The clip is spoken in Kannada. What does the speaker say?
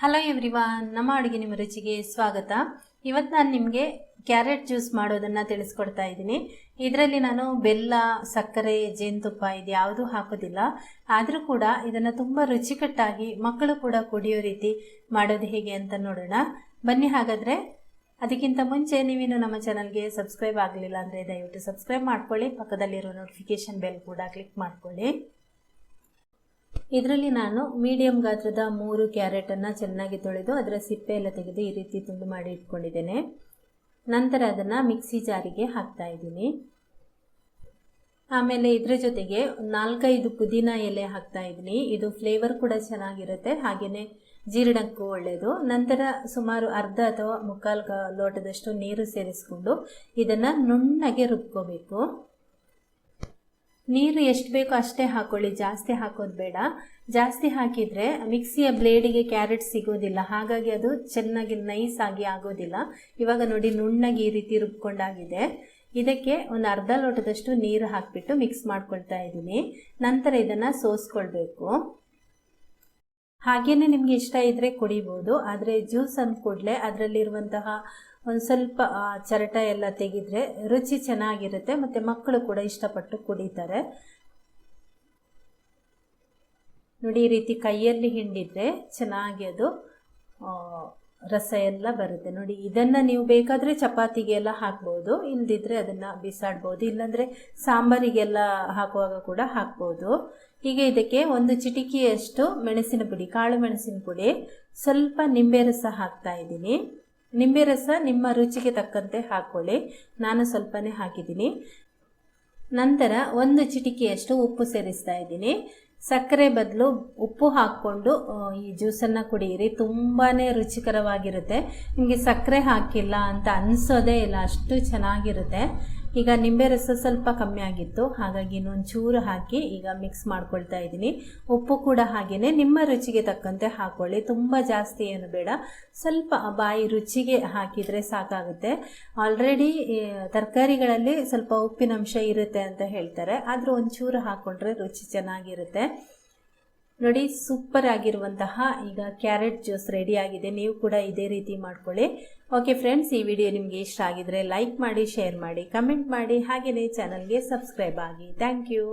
ಹಲೋ ಎವ್ರಿವಾನ್ ನಮ್ಮ ಅಡುಗೆ ನಿಮ್ಮ ರುಚಿಗೆ ಸ್ವಾಗತ. ಇವತ್ತು ನಾನು ನಿಮಗೆ ಕ್ಯಾರೆಟ್ ಜ್ಯೂಸ್ ಮಾಡೋದನ್ನು ತಿಳಿಸ್ಕೊಡ್ತಾ ಇದ್ದೀನಿ. ಇದರಲ್ಲಿ ನಾನು ಬೆಲ್ಲ, ಸಕ್ಕರೆ, ಜೇನುತುಪ್ಪ ಇದು ಯಾವುದೂ ಹಾಕೋದಿಲ್ಲ. ಆದರೂ ಕೂಡ ಇದನ್ನು ತುಂಬ ರುಚಿಕಟ್ಟಾಗಿ ಮಕ್ಕಳು ಕೂಡ ಕುಡಿಯೋ ರೀತಿ ಮಾಡೋದು ಹೇಗೆ ಅಂತ ನೋಡೋಣ. ಬನ್ನಿ ಹಾಗಾದರೆ, ಅದಕ್ಕಿಂತ ಮುಂಚೆ ನೀವೇನು ನಮ್ಮ ಚಾನಲ್ಗೆ ಸಬ್ಸ್ಕ್ರೈಬ್ ಆಗಲಿಲ್ಲ ಅಂದರೆ ದಯವಿಟ್ಟು ಸಬ್ಸ್ಕ್ರೈಬ್ ಮಾಡ್ಕೊಳ್ಳಿ. ಪಕ್ಕದಲ್ಲಿರೋ ನೋಟಿಫಿಕೇಷನ್ ಬೆಲ್ ಕೂಡ ಕ್ಲಿಕ್ ಮಾಡ್ಕೊಳ್ಳಿ. ಇದರಲ್ಲಿ ನಾನು ಮೀಡಿಯಂ ಗಾತ್ರದ ಮೂರು ಕ್ಯಾರೆಟನ್ನು ಚೆನ್ನಾಗಿ ತೊಳೆದು ಅದರ ಸಿಪ್ಪೆ ಎಲ್ಲ ತೆಗೆದು ಈ ರೀತಿ ತುಂಡು ಮಾಡಿ ಇಟ್ಕೊಂಡಿದ್ದೇನೆ. ನಂತರ ಅದನ್ನು ಮಿಕ್ಸಿ ಜಾರಿಗೆ ಹಾಕ್ತಾ ಇದ್ದೀನಿ. ಆಮೇಲೆ ಇದರ ಜೊತೆಗೆ ನಾಲ್ಕೈದು ಪುದೀನ ಎಲೆ ಹಾಕ್ತಾ ಇದ್ದೀನಿ. ಇದು ಫ್ಲೇವರ್ ಕೂಡ ಚೆನ್ನಾಗಿರುತ್ತೆ ಹಾಗೆಯೇ ಜೀರ್ಣಕ್ಕೂ ಒಳ್ಳೆಯದು ನಂತರ ಸುಮಾರು ಅರ್ಧ ಅಥವಾ ಮುಕ್ಕಾಲು ಲೋಟದಷ್ಟು ನೀರು ಸೇರಿಸ್ಕೊಂಡು ಇದನ್ನು ನುಣ್ಣಗೆ ರುಬ್ಕೋಬೇಕು. ನೀರು ಎಷ್ಟು ಬೇಕೋ ಅಷ್ಟೇ ಹಾಕೊಳ್ಳಿ, ಜಾಸ್ತಿ ಹಾಕೋದು ಬೇಡ. ಜಾಸ್ತಿ ಹಾಕಿದರೆ ಮಿಕ್ಸಿಯ ಬ್ಲೇಡಿಗೆ ಕ್ಯಾರೆಟ್ ಸಿಗೋದಿಲ್ಲ, ಹಾಗಾಗಿ ಅದು ಚೆನ್ನಾಗಿ ನೈಸ್ ಆಗಿ ಆಗೋದಿಲ್ಲ. ಇವಾಗ ನೋಡಿ ನುಣ್ಣಗೆ ಈ ರೀತಿ ರುಬ್ಕೊಂಡಾಗಿದೆ. ಇದಕ್ಕೆ ಒಂದು ಅರ್ಧ ಲೋಟದಷ್ಟು ನೀರು ಹಾಕಿಬಿಟ್ಟು ಮಿಕ್ಸ್ ಮಾಡ್ಕೊಳ್ತಾ ಇದ್ದೀನಿ. ನಂತರ ಇದನ್ನು ಸೋಸ್ಕೊಳ್ಬೇಕು. ಹಾಗೇನೆ ನಿಮಗೆ ಇಷ್ಟ ಇದ್ದರೆ ಕುಡಿಬೋದು, ಆದರೆ ಜ್ಯೂಸ್ ಅಂದ ಕೂಡಲೇ ಅದರಲ್ಲಿರುವಂತಹ ಒಂದು ಸ್ವಲ್ಪ ಚರಟ ಎಲ್ಲ ತೆಗೆದ್ರೆ ರುಚಿ ಚೆನ್ನಾಗಿರುತ್ತೆ, ಮತ್ತು ಮಕ್ಕಳು ಕೂಡ ಇಷ್ಟಪಟ್ಟು ಕುಡಿತಾರೆ. ನೋಡಿ, ಈ ರೀತಿ ಕೈಯಲ್ಲಿ ಹಿಂಡಿದ್ರೆ ಚೆನ್ನಾಗಿ ಅದು ರಸ ಎಲ್ಲ ಬರುತ್ತೆ. ನೋಡಿ, ಇದನ್ನು ನೀವು ಬೇಕಾದರೆ ಚಪಾತಿಗೆ ಎಲ್ಲ ಹಾಕ್ಬೋದು, ಇಲ್ದಿದ್ರೆ ಅದನ್ನು ಬಿಸಾಡ್ಬೋದು, ಇಲ್ಲಾಂದರೆ ಸಾಂಬಾರಿಗೆಲ್ಲ ಹಾಕುವಾಗ ಕೂಡ ಹಾಕ್ಬೋದು. ಹೀಗೆ ಇದಕ್ಕೆ ಒಂದು ಚಿಟಿಕಿಯಷ್ಟು ಮೆಣಸಿನ ಪುಡಿ, ಕಾಳು ಮೆಣಸಿನ ಪುಡಿ ಸ್ವಲ್ಪ ನಿಂಬೆ ರಸ ಹಾಕ್ತಾ ಇದ್ದೀನಿ. ನಿಂಬೆ ರಸ ನಿಮ್ಮ ರುಚಿಗೆ ತಕ್ಕಂತೆ ಹಾಕ್ಕೊಳ್ಳಿ ನಾನು ಸ್ವಲ್ಪನೇ ಹಾಕಿದ್ದೀನಿ. ನಂತರ ಒಂದು ಚಿಟಿಕಿಯಷ್ಟು ಉಪ್ಪು ಸೇರಿಸ್ತಾ ಇದ್ದೀನಿ. ಸಕ್ಕರೆ ಬದಲು ಉಪ್ಪು ಹಾಕ್ಕೊಂಡು ಈ ಜ್ಯೂಸನ್ನು ಕುಡಿಯಿರಿ. ತುಂಬಾ ರುಚಿಕರವಾಗಿರುತ್ತೆ. ನಿಮಗೆ ಸಕ್ಕರೆ ಹಾಕಿಲ್ಲ ಅಂತ ಅನಿಸೋದೇ ಇಲ್ಲ. ಅಷ್ಟು ಚೆನ್ನಾಗಿರುತ್ತೆ. ಈಗ ನಿಂಬೆ ರಸ ಸ್ವಲ್ಪ ಕಮ್ಮಿ ಆಗಿತ್ತು. ಹಾಗಾಗಿ ಇನ್ನೊಂದು ಚೂರು ಹಾಕಿ ಈಗ ಮಿಕ್ಸ್ ಮಾಡ್ಕೊಳ್ತಾ ಇದ್ದೀನಿ. ಉಪ್ಪು ಕೂಡ ಹಾಗೆಯೇ ನಿಮ್ಮ ರುಚಿಗೆ ತಕ್ಕಂತೆ ಹಾಕ್ಕೊಳ್ಳಿ ತುಂಬ ಜಾಸ್ತಿ ಏನು ಬೇಡ. ಸ್ವಲ್ಪ ಬಾಯಿ ರುಚಿಗೆ ಹಾಕಿದರೆ ಸಾಕಾಗುತ್ತೆ. ಆಲ್ರೆಡಿ ತರಕಾರಿಗಳಲ್ಲಿ ಸ್ವಲ್ಪ ಉಪ್ಪಿನಂಶ ಇರುತ್ತೆ ಅಂತ ಹೇಳ್ತಾರೆ. ಆದರೂ ಒಂಚೂರು ಹಾಕ್ಕೊಂಡ್ರೆ ರುಚಿ ಚೆನ್ನಾಗಿರುತ್ತೆ. ನೋಡಿ ಸೂಪರ್ ಆಗಿರುವಂತಹ ಈಗ ಕ್ಯಾರೆಟ್ ಜ್ಯೂಸ್ ರೆಡಿ ಆಗಿದೆ. ನೀವು ಕೂಡ ಇದೇ ರೀತಿ ಮಾಡ್ಕೊಳ್ಳಿ. ಓಕೆ ಫ್ರೆಂಡ್ಸ್ ಈ ವಿಡಿಯೋ ನಿಮಗೆ ಇಷ್ಟ ಆಗಿದ್ರೆ ಲೈಕ್ ಮಾಡಿ ಶೇರ್ ಮಾಡಿ ಕಮೆಂಟ್ ಮಾಡಿ. ಹಾಗೆಯೇ ಚಾನಲ್ಗೆ ಸಬ್ಸ್ಕ್ರೈಬ್ ಆಗಿ. Thank you